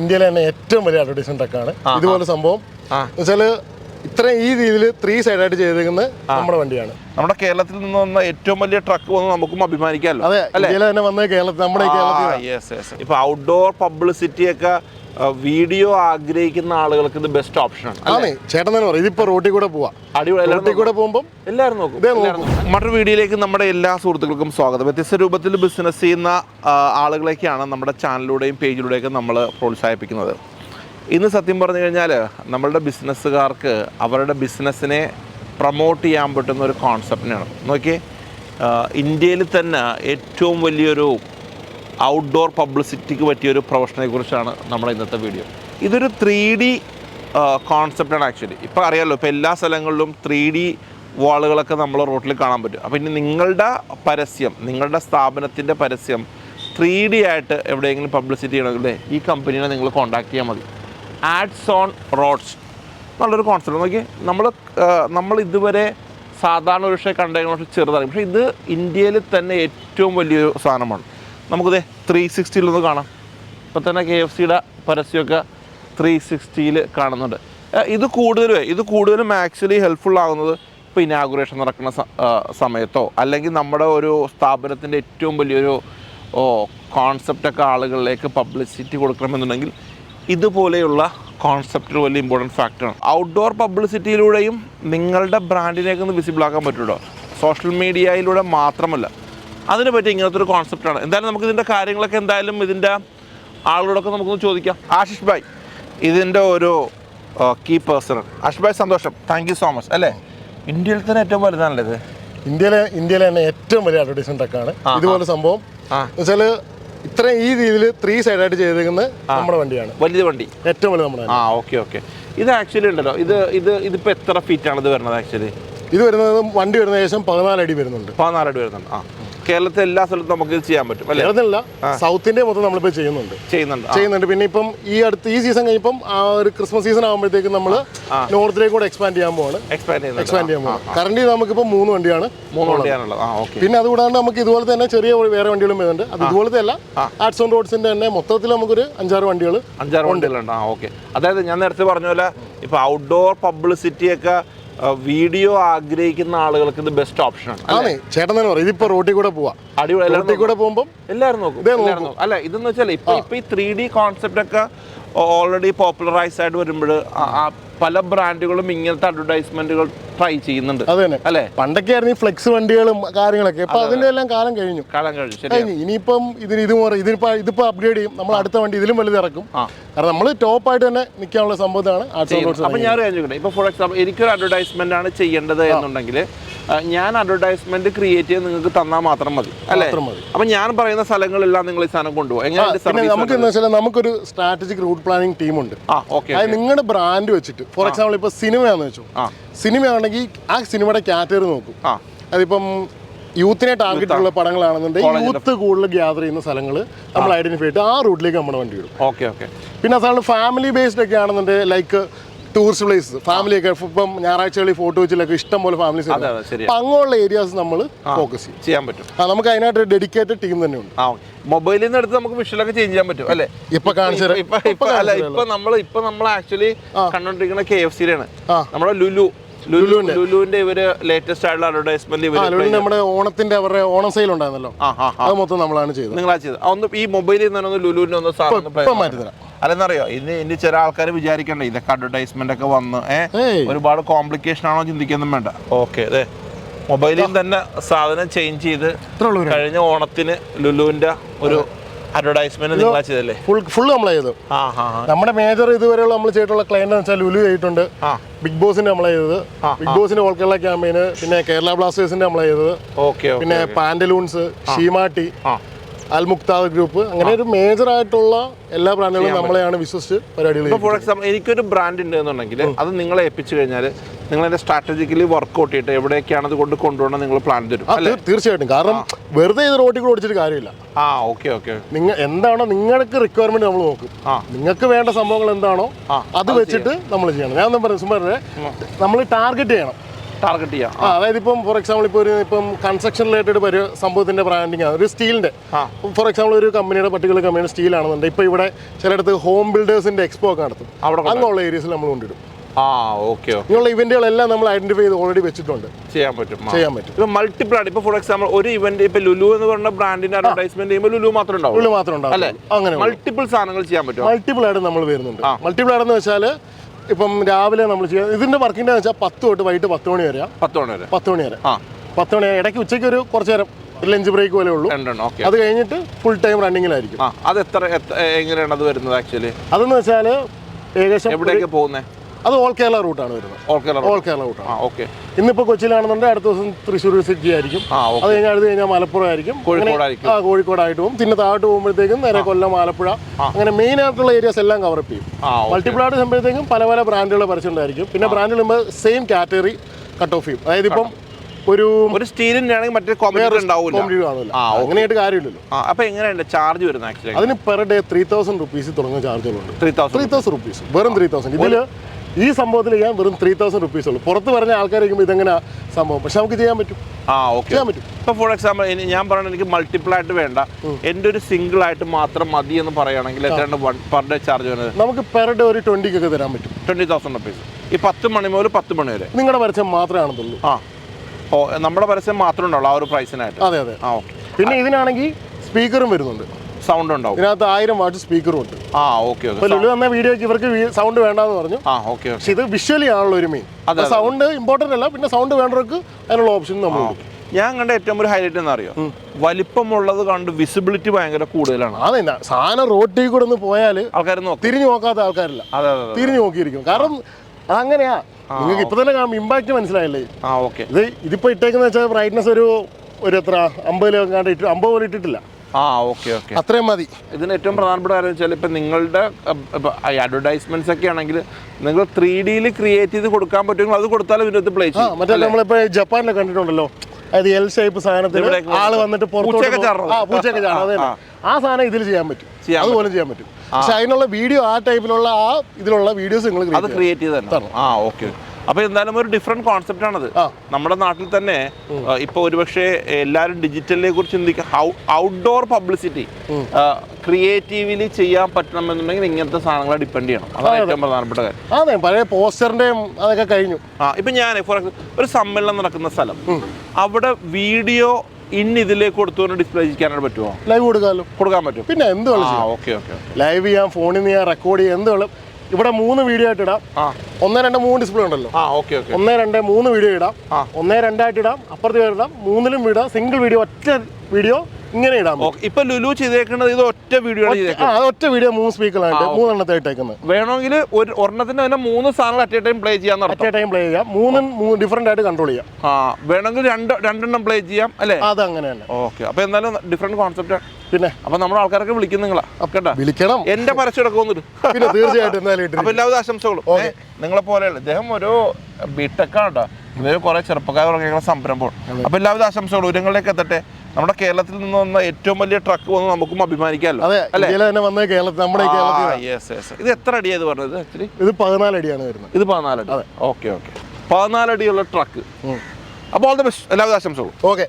ഇന്ത്യയിലെ തന്നെ ഏറ്റവും വലിയ അഡ്വർടൈസ്മെന്റ് ട്രക്കാണ്. ഇതുപോലെ സംഭവം. വെച്ചാൽ ഇത്രയും ഈ രീതിയിൽ ത്രീ സൈഡായിട്ട് ചെയ്തേക്കുന്നത് നമ്മുടെ വണ്ടിയാണ്. നമ്മുടെ കേരളത്തിൽ നിന്ന് വന്ന ഏറ്റവും വലിയ ട്രക്ക് വന്ന് നമുക്കും അഭിമാനിക്കാമല്ലോ. അതെ തന്നെ വന്നത് കേരളത്തിൽ നമ്മുടെ കേരളത്തിൽ ഇപ്പൊ ഔട്ട്ഡോർ പബ്ലിസിറ്റി ഒക്കെ വീഡിയോ ആഗ്രഹിക്കുന്ന ആളുകൾക്ക് ഇത് ബെസ്റ്റ് ഓപ്ഷൻ ആണ്. ചേട്ടൻ തന്നെ പറയും ഇതിപ്പോ റോട്ടിൽ കൂടെ പോവാ. റോട്ടിൽ കൂടെ പോകുമ്പോൾ എല്ലാവരും നോക്കും മറ്റൊരു വീഡിയോയിലേക്ക് നമ്മുടെ എല്ലാ സുഹൃത്തുക്കൾക്കും സ്വാഗതം. വ്യത്യസ്ത രൂപത്തിൽ ബിസിനസ് ചെയ്യുന്ന ആളുകളേക്കാണ് നമ്മുടെ ചാനലിലൂടെയും പേജിലൂടെയൊക്കെ നമ്മൾ പ്രോത്സാഹിപ്പിക്കുന്നത്. ഇന്ന് സത്യം പറഞ്ഞു കഴിഞ്ഞാൽ നമ്മളുടെ ബിസിനസ്സുകാർക്ക് അവരുടെ ബിസിനസ്സിനെ പ്രൊമോട്ട് ചെയ്യാൻ പറ്റുന്ന ഒരു കോൺസെപ്റ്റിനാണ് നോക്കിയേ ഇന്ത്യയിൽ തന്നെ ഏറ്റവും വലിയൊരു ഔട്ട്ഡോർ പബ്ലിസിറ്റിക്ക് പറ്റിയ ഒരു കുറിച്ചാണ് നമ്മുടെ ഇന്നത്തെ വീഡിയോ ഇതൊരു ത്രീ ഡി കോൺസെപ്റ്റാണ് ആക്ച്വലി ഇപ്പോൾ അറിയാമല്ലോ ഇപ്പോൾ എല്ലാ സ്ഥലങ്ങളിലും ത്രീ ഡി വാളുകളൊക്കെ നമ്മൾ റോട്ടിൽ കാണാൻ പറ്റും. അപ്പോൾ ഇനി നിങ്ങളുടെ പരസ്യം നിങ്ങളുടെ സ്ഥാപനത്തിന്റെ പരസ്യം ത്രീ ഡി ആയിട്ട് എവിടെയെങ്കിലും പബ്ലിസിറ്റി ചെയ്യണമെങ്കിൽ ഈ കമ്പനീനെ നിങ്ങൾ കോൺടാക്ട് ചെയ്യാൽ മതി. ആഡ്സ് ഓൺ റോഡ്സ് നല്ലൊരു കോൺസെപ്റ്റ് നോക്കി നമ്മൾ നമ്മൾ ഇതുവരെ സാധാരണ ഒരു പക്ഷേ കണ്ടതിനെ കുറച്ച് ചെറുതാണ്. പക്ഷേ ഇത് ഇന്ത്യയിൽ തന്നെ ഏറ്റവും വലിയൊരു സാധനമാണ്. നമുക്കിത് ത്രീ സിക്സ്റ്റിയിലൊന്ന് കാണാം. ഇപ്പം തന്നെ കെ എഫ് സിയുടെ പരസ്യമൊക്കെ ത്രീ സിക്സ്റ്റിയിൽ കാണുന്നുണ്ട്. ഇത് കൂടുതലും ഇത് കൂടുതലും ആക്ച്വലി ഹെൽപ്ഫുൾ ആകുന്നത് ഇപ്പോൾ ഇനാഗുറേഷൻ നടക്കുന്ന സമയത്തോ അല്ലെങ്കിൽ നമ്മുടെ ഒരു സ്ഥാപനത്തിന്റെ ഏറ്റവും വലിയൊരു കോൺസെപ്റ്റൊക്കെ ആളുകളിലേക്ക് പബ്ലിസിറ്റി കൊടുക്കണമെന്നുണ്ടെങ്കിൽ ഇതുപോലെയുള്ള കോൺസെപ്റ്റ് വലിയ ഇമ്പോർട്ടന്റ് ഫാക്ടറാണ് ഔട്ട്ഡോർ പബ്ലിസിറ്റിയിലൂടെയും നിങ്ങളുടെ ബ്രാൻഡിനെയൊക്കെ ഒന്ന് വിസിബിൾ ആക്കാൻ പറ്റുമല്ലോ സോഷ്യൽ മീഡിയയിലൂടെ മാത്രമല്ല. അതിനെ പറ്റി ഇങ്ങനത്തെ ഒരു കോൺസെപ്റ്റാണ് എന്തായാലും നമുക്ക് ഇതിന്റെ കാര്യങ്ങളൊക്കെ എന്തായാലും ഇതിന്റെ ആളുകളോടൊക്കെ നമുക്കൊന്ന് ചോദിക്കാം. ആശിഷ് ഭായ് ഇതിന്റെ ഒരു കീ പേഴ്സൺ ആശിഷ് ഭായ് സന്തോഷം. താങ്ക് യു സോ മച്ച് അല്ലേ? ഇന്ത്യയിൽ തന്നെ ഏറ്റവും വലുതാണല്ലേ ഇത്? ഇന്ത്യയിലെ ഇന്ത്യയിലെ തന്നെ ഏറ്റവും വലിയ അഡ്വർടൈസ്മെന്റ് ആണ്. ഇതുപോലെ സംഭവം. വെച്ചാൽ ഇത്രയും ഈ രീതിയിൽ ത്രീ സൈഡായിട്ട് ചെയ്തിരിക്കുന്ന നമ്മുടെ വണ്ടിയാണ്. വലിയ വണ്ടി. ഏറ്റവും വലിയ നമ്മുടെ ആ ഓക്കെ ഓക്കെ ഇത് ആക്ച്വലി ഉണ്ടല്ലോ. ഇത് ഇത് ഇതിപ്പോൾ എത്ര ഫീറ്റ് ആണ് ഇത് വരുന്നത് ആക്ച്വലി ഇത് വരുന്നത് വണ്ടി വരുന്ന ഏകദേശം പതിനാല് അടി വരുന്നുണ്ട്. പതിനാലടി വരുന്നുണ്ട്. ആ. കേരളത്തിൽ എല്ലാ സ്ഥലത്തും നമുക്ക് ഇത് ചെയ്യാൻ പറ്റും അല്ലേ? കേരളത്തിലല്ല സൗത്ത് ഇന്ത്യ മൊത്തം നമ്മളിപ്പോൾ ചെയ്യുന്നുണ്ട്. ചെയ്യുന്നുണ്ട് ചെയ്യുന്നുണ്ട്. പിന്നെ ഇപ്പം ഈ അടുത്ത് ഈ സീസൺ കഴിയുമ്പം ആ ഒരു ക്രിസ്മസ് സീസൺ ആകുമ്പോഴത്തേക്കും നമ്മൾ നോർത്തിലേക്ക് കൂടെ എക്സ്പാൻഡ് ചെയ്യാൻ പോവാണ്. എക്സ്പാൻഡ് എക്സ്പാൻഡ് ചെയ്യാൻ പോവാണ്. കറണ്ട് നമുക്കിപ്പോൾ മൂന്ന് വണ്ടിയാണ് മൂന്ന് വണ്ടിയാണുള്ളത്. പിന്നെ അതുകൂടാണ്ട് നമുക്ക് ഇതുപോലെ തന്നെ ചെറിയ വേറെ വണ്ടികളും വരുന്നുണ്ട്. അത് ഇതുപോലത്തെ അല്ല ആർട്സ് ഓൺ റോഡ്സിന്റെ തന്നെ മൊത്തത്തിൽ നമുക്കൊരു അഞ്ചാറ് വണ്ടികൾ അഞ്ചാറ് വണ്ടികളുണ്ട്. ആ ഓക്കെ. അതായത് ഞാൻ നേരത്തെ പറഞ്ഞ പോലെ ഇപ്പൊ ഔട്ട്ഡോർ പബ്ലിസിറ്റിയൊക്കെ വീഡിയോ ആഗ്രഹിക്കുന്ന ആളുകൾക്ക് ഇത് ബെസ്റ്റ് ഓപ്ഷൻ ആണ്. ചേട്ടൻ തന്നെ പറയും ഇതിപ്പോ റോട്ടിൽ കൂടെ പോവാ. അടിപൊളി റോട്ടിൽ കൂടെ പോകുമ്പോൾ എല്ലാവരും നോക്കും എല്ലാവരും നോക്കും. അല്ല ഇതെന്ന് വെച്ചാൽ ഇപ്പൊ ഇപ്പൊ ഈ ത്രീ ഡി കോൺസെപ്റ്റ് ഒക്കെ ഓൾറെഡി പോപ്പുലറൈസ് ആയിട്ട് വരുമ്പോൾ പല ബ്രാൻഡുകളും ഇങ്ങനത്തെ അഡ്വർടൈസ്മെന്റുകൾ ട്രൈ ചെയ്യുന്നുണ്ട്. അല്ലെ? പണ്ടൊക്കെ ആയിരുന്നു ഈ ഫ്ലെക്സ് വണ്ടികളും കാര്യങ്ങളൊക്കെ. ഇപ്പൊ അതിന്റെ എല്ലാം കാലം കഴിഞ്ഞു. കാലം കഴിഞ്ഞു. ഇനിയിപ്പം ഇതിന് ഇത് മാറി ഇതിനിപ്പോ ഇതിപ്പോ അപ്ഗ്രേഡ് ചെയ്യും. നമ്മൾ അടുത്ത വണ്ടി ഇതിലും വലുത് ഇറക്കും. കാരണം നമ്മൾ ടോപ്പ് ആയിട്ട് തന്നെ നിൽക്കാനുള്ള സംഭവത്താണ് അപ്പൊ ഞാൻ ഇപ്പൊ ഫോർ എക്സാമ്പിൾ എനിക്കൊരു അഡ്വർടൈസ്മെന്റ് ആണ് ചെയ്യേണ്ടത് എന്നുണ്ടെങ്കിൽ ഞാൻ അഡ്വർടൈസ്മെന്റ് ക്രിയേറ്റ് ചെയ്ത് നിങ്ങൾക്ക് തന്നാൽ മാത്രം മതി അല്ലേ? അപ്പൊ ഞാൻ പറയുന്ന സ്ഥലങ്ങളെല്ലാം നിങ്ങൾ ഈ സാധനം കൊണ്ടുപോകും. നമുക്ക് നമുക്കൊരു സ്ട്രാറ്റജിക് റൂട്ട് പ്ലാനിങ് ടീമുണ്ട് നിങ്ങളുടെ ബ്രാൻഡ് വെച്ചിട്ട് ഫോർ എക്സാമ്പിൾ ഇപ്പൊ സിനിമയാന്ന് വെച്ചു. സിനിമയാണെങ്കിൽ ആ സിനിമയുടെ കാറ്റഗറി നോക്കും. അതിപ്പം യൂത്തിനെ ടാർഗറ്റ് ഉള്ള പടങ്ങളാണെന്നുണ്ടെങ്കിൽ യൂത്ത് കൂടുതൽ ഗ്യാദർ ചെയ്യുന്ന സ്ഥലങ്ങൾ നമ്മൾ ഐഡന്റിഫൈ ചെയ്തിട്ട് ആ റൂട്ടിലേക്ക് നമ്മുടെ വണ്ടി വിടും. Okay okay. പിന്നെ അതാണ് ഫാമിലി ബേസ്ഡ് ഒക്കെ ആണെന്നുണ്ടെങ്കിൽ ലൈക്ക് ടൂറിസ്റ്റ് പ്ലേസ് ഫാമിലിയൊക്കെ ഇപ്പം ഞായറാഴ്ചകളിൽ ഫോട്ടോ വെച്ചിലൊക്കെ ഇഷ്ടം പോലെ ഫാമിലീസ് അപ്പൊ അങ്ങനെയുള്ള ഏരിയാസ് നമ്മൾ ഫോക്കസ് ചെയ്യും. ചെയ്യാൻ പറ്റും. ആ നമുക്ക് അതിനായിട്ട് ഡെഡിക്കേറ്റഡ് ടീം തന്നെ ഉണ്ട്. മൊബൈലിൽ നിന്ന് എടുത്ത് നമുക്ക് വിഷ്വലൊക്കെ ചേഞ്ച് ചെയ്യാൻ പറ്റും അല്ലേ? ഇപ്പൊ അല്ല ഇപ്പൊ നമ്മൾ ഇപ്പൊ നമ്മൾ ആക്ച്വലി കണ്ടോണ്ടിരിക്കുന്ന കെ എഫ് സിയിലാണ്. നമ്മുടെ ലുലു. ലുലു ലുലുവിന്റെ. ഇവർ ലേറ്റസ്റ്റ് ആയിട്ടുള്ള അഡ്വർടൈസ്മെന്റ് നമ്മുടെ ഓണത്തിന്റെ അവരുടെ ഓണം സെയിൽ ഉണ്ടായിരുന്നല്ലോ. അത് മൊത്തം നമ്മളാണ് ചെയ്തത്. നിങ്ങളാ ചെയ്തത്. ഒന്ന് ഈ മൊബൈലിൽ നിന്ന് ലുലുവിന്റെ ഒന്ന് ഇപ്പം മാറ്റി തരാം. അല്ലെന്നറിയോ? ഇന്ന് ഇനി ചില ആൾക്കാർ വിചാരിക്കണ്ടേ ഇതൊക്കെ അഡ്വർടൈസ്മെന്റ് ഒക്കെ വന്ന് ഒരുപാട് കോംപ്ലിക്കേഷൻ ആണോ ചിന്തിക്കൊന്നും വേണ്ട. ഓക്കെ അതെ മൊബൈലിൽ തന്നെ സാധനം ചേഞ്ച് ചെയ്ത് കഴിഞ്ഞ ഓണത്തിന് ലുലുവിന്റെ ഒരു അഡ്വർടൈസ്മെന്റ് നിങ്ങൾ ചെയ്തല്ലേ? ഫുൾ ഫുൾ നമ്മൾ ചെയ്തു. നമ്മുടെ മേജർ ഇതുവരെയുള്ള നമ്മൾ ചെയ്തിട്ടുള്ള ക്ലയന്റ് എന്ന് വെച്ചാൽ ലുലു ചെയ്തിട്ടുണ്ട് ബിഗ് ബോസിന്റെ നമ്മൾ ചെയ്തത്. ബിഗ് ബോസിന്റെ ഓൾ കേരള ക്യാമ്പയിന് പിന്നെ കേരള ബ്ലാസ്റ്റേഴ്സിന്റെ നമ്മൾ ചെയ്തത്. പിന്നെ പാൻഡലൂൺസ് ഷീമാട്ടി അൽമുക്താദ് ഗ്രൂപ്പ് അങ്ങനെ ഒരു മേജർ ആയിട്ടുള്ള എല്ലാ ബ്രാൻഡുകളും നമ്മളെയാണ് വിശ്വസിച്ച് പരിപാടികൾ ഫോർ എക്സാമ്പിൾ എനിക്കൊരു ബ്രാൻഡ് ഉണ്ട് എന്നുണ്ടെങ്കിൽ അത് നിങ്ങളെ ഏൽപ്പിച്ചു കഴിഞ്ഞാൽ നിങ്ങൾ അതിന്റെ സ്ട്രാറ്റജിക്കലി വർക്ക്ഔട്ട് ചെയ്തിട്ട് എവിടേക്കാണ് അത് കൊണ്ട് കൊണ്ടുപോകണം നിങ്ങൾ പ്ലാൻ തരും തീർച്ചയായിട്ടും. കാരണം വെറുതെ ഇത് റോട്ടിൽ കൂടെ ഓടിച്ചിട്ട് കാര്യമില്ല. ആ ഓക്കെ ഓക്കെ നിങ്ങൾ എന്താണോ നിങ്ങൾക്ക് റിക്വയർമെന്റ് നമ്മൾ നോക്കും. നിങ്ങൾക്ക് വേണ്ട സംഭവങ്ങൾ എന്താണോ അത് വെച്ചിട്ട് നമ്മൾ ചെയ്യണം. ഞാൻ ഒന്നും പറഞ്ഞു. നമ്മൾ ടാർഗറ്റ് ചെയ്യണം. ടാർഗറ്റ് ചെയ്യാം. അതായത് ഇപ്പം ഫോർ എക്സാമ്പിൾ ഇപ്പോൾ ഒരു ഇപ്പം കൺസ്ട്രക്ഷൻ റിലേറ്റഡ് ഒരു സംഭവത്തിന്റെ ബ്രാൻഡിങ് ആണ്. ഒരു സ്റ്റീലിന്റെ. ഫോർ എക്സാമ്പിൾ ഒരു കമ്പനിയുടെ പർട്ടിക്കുലർ കമ്പനിയുടെ സ്റ്റീൽ ആണെന്നുണ്ട്. ഇപ്പോൾ ഇവിടെ ചിലയിടത്ത് ഹോം ബിൽഡേഴ്സിന്റെ എക്സ്പോ ഒക്കെ നടത്തും. അവിടെ അങ്ങനെയുള്ള ഏരിയസിൽ നമ്മൾ കൊണ്ടിടും ആ ഓക്കെ ഇങ്ങനെയുള്ള ഇവന്റുകളെല്ലാം നമ്മൾ ഐഡന്റിഫൈ ചെയ്ത് ഓൾറെഡി വെച്ചിട്ടുണ്ട്. ചെയ്യാൻ പറ്റും ചെയ്യാൻ പറ്റും. ഇപ്പൊ മൾട്ടിപ്പിൾ ആണ് ഇപ്പൊ ഫോർ എക്സാമ്പിൾ ഒരു ഇവന്റ് ഇപ്പൊ ലുലു എന്ന് പറഞ്ഞ ബ്രാൻഡിന്റെ അഡ്വർടൈസ്മെന്റ് ചെയ്യുമ്പോൾ ലുലു മാത്രം ഉണ്ടാവും ലുലു മാത്രം ഉണ്ടാവും ഉണ്ടാവും അങ്ങനെ മൾട്ടിപ്പിൾ സാധനങ്ങൾ ചെയ്യാൻ പറ്റും. മൾട്ടിപ്പിൾ ആയിട്ട് നമ്മൾ വരുന്നുണ്ട്. മൾട്ടിപ്പിൾ ആണെന്ന് വെച്ചാൽ ഇപ്പം രാവിലെ നമ്മൾ ചെയ്യുക ഇതിന്റെ വർക്കിംഗ് വെച്ചാൽ പത്ത് തൊട്ട് വൈകിട്ട് പത്ത് മണി വരെയാ. പത്ത് മണി വരെ. പത്ത് മണി വരെ. ആ. പത്ത് മണി വരെ. ഇടയ്ക്ക് ഉച്ചയ്ക്ക് ഒരു കുറച്ച് നേരം ലഞ്ച് ബ്രേക്ക് പോലെ ഉള്ളൂ. അത് കഴിഞ്ഞിട്ട് ഫുൾ ടൈം റണ്ണിങ്ങിലായിരിക്കും അത് എത്ര എത്ര- എങ്ങനെയാണ് അത് വരുന്നത് ആക്ച്വലി അതെന്ന് വെച്ചാൽ ഏകദേശം എവിടേക്ക് പോകുന്നത് അത് ഓൾ കേരള റൂട്ടാണ് വരുന്നത്. ഓൾ കേരള ഓൾ കേരള റൂട്ടാണ് ഓക്കെ ഇന്നിപ്പോൾ കൊച്ചിയിലാണെന്നുണ്ടെങ്കിൽ അടുത്ത ദിവസം തൃശ്ശൂർ സിറ്റി ആയിരിക്കും അത് കഴിഞ്ഞാൽ അടുത്ത് കഴിഞ്ഞാൽ മലപ്പുറം ആയിരിക്കും കോഴിക്കോടായിരിക്കും. ആ കോഴിക്കോടായിട്ട് പോകും പിന്നെ താഴോട്ട് പോകുമ്പോഴത്തേക്കും നേരെ കൊല്ലം ആലപ്പുഴ അങ്ങനെ മെയിൻ ആയിട്ടുള്ള ഏരിയാസ് എല്ലാം കവർ ചെയ്യും. മൾട്ടിപ്പിൾ ആയിട്ട് സംബന്ധിച്ചേക്കും പല പല ബ്രാൻഡുകൾ പരസ്യമുണ്ടായിരിക്കും പിന്നെ ബ്രാൻഡ് ബ്രാൻഡുകൾ സെയിം കാറ്റഗറി കട്ട് ഓഫ് ചെയ്യും. അതായത് ഇപ്പം ഒരു ഒരു സ്റ്റീലിന്റെ ആണെങ്കിൽ മറ്റേ കോമ്പറ്റീറ്റർ ഉണ്ടാവില്ല അങ്ങനെയായിട്ട് കാര്യമില്ലല്ലോ. അപ്പൊ എങ്ങനെയുണ്ട് ചാർജ് വരുന്നത് ആക്ച്വലി അതിന് per day three thousand rupees തുടങ്ങുന്ന ചാർജുകളുണ്ട് three thousand three thousand rupees വെറും ത്രീ തൗസൻഡ് ഇതിൽ ഈ സംഭവത്തിൽ ചെയ്യാൻ വെറും ത്രീ തൗസൻഡ് റുപ്പീസ് ഉള്ളൂ. പുറത്ത് പറഞ്ഞ ആൾക്കാരായിരിക്കും ഇതെങ്ങനെ സംഭവം? പക്ഷെ നമുക്ക് ചെയ്യാൻ പറ്റും. ആ ഓക്കെ. ചെയ്യാൻ പറ്റും. ഇപ്പൊ ഫോർ എക്സാമ്പിൾ ഞാൻ പറയുന്നത് എനിക്ക് മൾട്ടിപ്പിൾ ആയിട്ട് വേണ്ട. എന്റെ ഒരു സിംഗിൾ ആയിട്ട് മാത്രം മതി എന്ന് പറയുകയാണെങ്കിൽ എത്രയാണ് പെർ ഡേ ചാർജ് വരുന്നത്? നമുക്ക് പെർ ഡേ ഒരു ട്വന്റിക്കൊക്കെ തരാൻ പറ്റും. ട്വന്റി തൗസൻഡ് റുപ്പീസ് ഈ പത്ത് മണി മുതൽ പത്ത് മണി വരെ. നിങ്ങളുടെ പരസ്യം മാത്രമേ ആണെന്നുള്ളൂ ആ. ഓ നമ്മുടെ പരസ്യം മാത്രമേ ഉണ്ടാവുള്ളൂ ആ ഒരു പ്രൈസിനായിട്ട് അതെ അതെ. ആ ഓക്കെ. പിന്നെ ഇതിനാണെങ്കിൽ സ്പീക്കറും വരുന്നുണ്ട്. സൗണ്ട് ഉണ്ടാവും ഇതിനകത്ത് ആയിരം വാട്ട് സ്പീക്കറും ഉണ്ട് ആ ഓക്കെ ഓക്കെ. ലുലു തന്ന വീഡിയോക്ക് ഇവർക്ക് സൗണ്ട് വേണ്ടാന്ന് പറഞ്ഞു. ആ ഓക്കെ പക്ഷെ ഇത് വിഷ്വലി ആണല്ലോ ഒരു മെയിൻ. സൗണ്ട് ഇമ്പോർട്ടന്റ് അല്ല പിന്നെ സൗണ്ട് വേണ്ടവർക്ക് അതിനുള്ള ഓപ്ഷൻ നമ്മൾ ഞാൻ കണ്ട ഏറ്റവും ഒരു ഹൈലൈറ്റ് എന്ന് അറിയോ വലിപ്പമുള്ളത് കണ്ട് വിസിബിലിറ്റി ഭയങ്കര കൂടുതലാണ്. അതെ സാധനം റോട്ടിൽ കൂടെ ഒന്ന് പോയാൽ ആൾക്കാർ തിരിഞ്ഞു നോക്കാത്ത ആൾക്കാരില്ല. അതെ തിരിഞ്ഞു നോക്കിയിരിക്കും. കാരണം അതങ്ങനെയാ. നിങ്ങൾക്ക് ഇപ്പൊ തന്നെ കാണുമ്പോൾ ഇമ്പാക്ട് മനസ്സിലായില്ലേ? ആ ഓക്കെ. ഇത് ഇതിപ്പോ ഇട്ടേക്കുന്ന വെച്ചാൽ ബ്രൈറ്റ്നസ് ഒരു ഒരു എത്ര? അമ്പതിലെങ്ങാണ്ട് ഇട്ട് അമ്പത് പോലെ ഇട്ടിട്ടില്ല. ആ ഓക്കെ ഓക്കെ. അത്രയും മതി. ഇതിന് ഏറ്റവും പ്രധാനപ്പെട്ട കാര്യം വെച്ചാൽ ഇപ്പം നിങ്ങളുടെ അഡ്വർടൈസ്മെന്റ്സ് ഒക്കെ ആണെങ്കിൽ നിങ്ങൾ ത്രീ ഡിയിൽ ക്രിയേറ്റ് ചെയ്ത് കൊടുക്കാൻ പറ്റുമെങ്കിൽ അത് കൊടുത്താലും ഇതിനകത്ത് പ്ലേ ചെയ്യും. മറ്റേ നമ്മളിപ്പോ ജപ്പാനിലെ കണ്ടിട്ടുണ്ടല്ലോ. അതായത് എൽ ഷേപ്പ് സാധനത്തിന് ആൾ വന്നിട്ട് പുറത്തോട്ട് പൂച്ചയൊക്കെ ചാടുന്നത്. ആ സാധനം ഇതിൽ ചെയ്യാൻ പറ്റും. അതുപോലെ ചെയ്യാൻ പറ്റും. പക്ഷെ അതിനുള്ള വീഡിയോ ആ ടൈപ്പിലുള്ള ആ ഇതിലുള്ള വീഡിയോസ് നിങ്ങൾ ക്രിയേറ്റ് ചെയ്ത് തരണം. ആ ഓക്കെ. അപ്പോൾ എന്തായാലും ഒരു ഡിഫറെന്റ് കോൺസെപ്റ്റ് ആണത്. ആ. നമ്മുടെ നാട്ടിൽ തന്നെ ഇപ്പോൾ ഒരുപക്ഷെ എല്ലാരും ഡിജിറ്റലിനെ കുറിച്ച് ചിന്തിക്കുക ഔട്ട്ഡോർ പബ്ലിസിറ്റി ക്രിയേറ്റീവ്ലി ചെയ്യാൻ പറ്റണമെന്നുണ്ടെങ്കിൽ ഇങ്ങനത്തെ സാധനങ്ങളെ ഡിപ്പെൻഡ് ചെയ്യണം. അതാണ് ഏറ്റവും പ്രധാനപ്പെട്ട കാര്യം. അതെ പഴയ പോസ്റ്ററിന്റെയും അതൊക്കെ കഴിഞ്ഞു. ആ ഇപ്പം ഞാൻ ഫോർ എക്സാമ്പിൾ ഒരു സമ്മേളനം നടക്കുന്ന സ്ഥലം. അവിടെ വീഡിയോ ഇൻ ഇതിലേക്ക് കൊടുത്തുകൊണ്ട് ഡിസ്പ്ലേ ചെയ്യാനായിട്ട് പറ്റുമോ ലൈവ് കൊടുക്കാമല്ലോ. കൊടുക്കാൻ പറ്റും പിന്നെ എന്ത് ഓക്കെ ഓക്കെ ലൈവ് ചെയ്യാം ഫോണിൽ നിന്ന് ചെയ്യാം റെക്കോർഡ് ചെയ്യാം എന്ത് ഇവിടെ മൂന്ന് വീഡിയോ ആയിട്ട് ഇടാം. ഒന്ന് രണ്ട് മൂന്ന് ഡിസ്പ്ലേ ഉണ്ടല്ലോ. ആ ഓക്കെ ഓക്കെ ഒന്ന് രണ്ട് മൂന്ന് വീഡിയോ ഇടാം. ഒന്ന് രണ്ടായിട്ട് ഇടാം. അപ്പുറത്ത് ഇടാം മൂന്നിലും ഇടാം. സിംഗിൾ വീഡിയോ ഒറ്റ വീഡിയോ ഇങ്ങനെ പറ്റും. ഇപ്പൊ ലുലു ചെയ്തേക്കുന്നത് ഇത് ഒറ്റ വീഡിയോ ഒറ്റ വീഡിയോ മൂന്ന് സ്പീക്കറാണ് മൂന്നെണ്ണത്തെ ഇട്ടേക്കുന്നത് വേണമെങ്കിൽ ഒരു ഒരെണ്ണത്തിന് തന്നെ മൂന്ന് സാധനങ്ങൾ അറ്റ് എ ടൈം പ്ലേ ചെയ്യാം അറ്റ് ടൈം പ്ലേ ചെയ്യാം. മൂന്നും ഡിഫറെന്റ് ആയിട്ട് കൺട്രോൾ ചെയ്യാം. ആ വേണമെങ്കിൽ രണ്ട് രണ്ടെണ്ണം പ്ലേ ചെയ്യാം അല്ലേ? അത് അങ്ങനെ തന്നെ. ഓക്കെ. അപ്പൊ എന്തായാലും ഡിഫറെന്റ് കോൺസെപ്റ്റ് പിന്നെ? അപ്പൊ നമ്മുടെ ആൾക്കാരൊക്കെ വിളിക്കും നിങ്ങളാ. കേട്ടാ? വിളിക്കണം. എന്റെ പരസ്യം എടുക്കുന്നുണ്ട് പിന്നെ തീർച്ചയായിട്ടും അപ്പൊ. എല്ലാവിധ ആശംസകളും. നിങ്ങളെ പോലെയുള്ള ഇദ്ദേഹം ഒരു ബിടെക്കാണ് കേട്ടോ ഇവർ കുറേ ചെറുപ്പക്കാർ തുടങ്ങിയ സംരംഭം. അപ്പോൾ എല്ലാവിധ ആശംസകളും ഉയരങ്ങളിലേക്ക് എത്തട്ടെ. നമ്മുടെ കേരളത്തിൽ നിന്ന് വന്ന ഏറ്റവും വലിയ ട്രക്ക് വന്ന് നമുക്കും അഭിമാനിക്കാമല്ലോ. അല്ലേ? കേരളത്തിൽ നമ്മുടെ യെസ് യെസ് ഇത് എത്ര അടിയത് പറഞ്ഞത് ആക്ച്വലി ഇത് പതിനാല് അടിയാണ് വരുന്നത്. ഇത് പതിനാലടി ഓക്കെ ഓക്കെ. പതിനാലടിയുള്ള ട്രക്ക് അപ്പോൾ ഓൾ ദ ബെസ്റ്റ് എല്ലാവിധ ആശംസകളും. ഓക്കെ.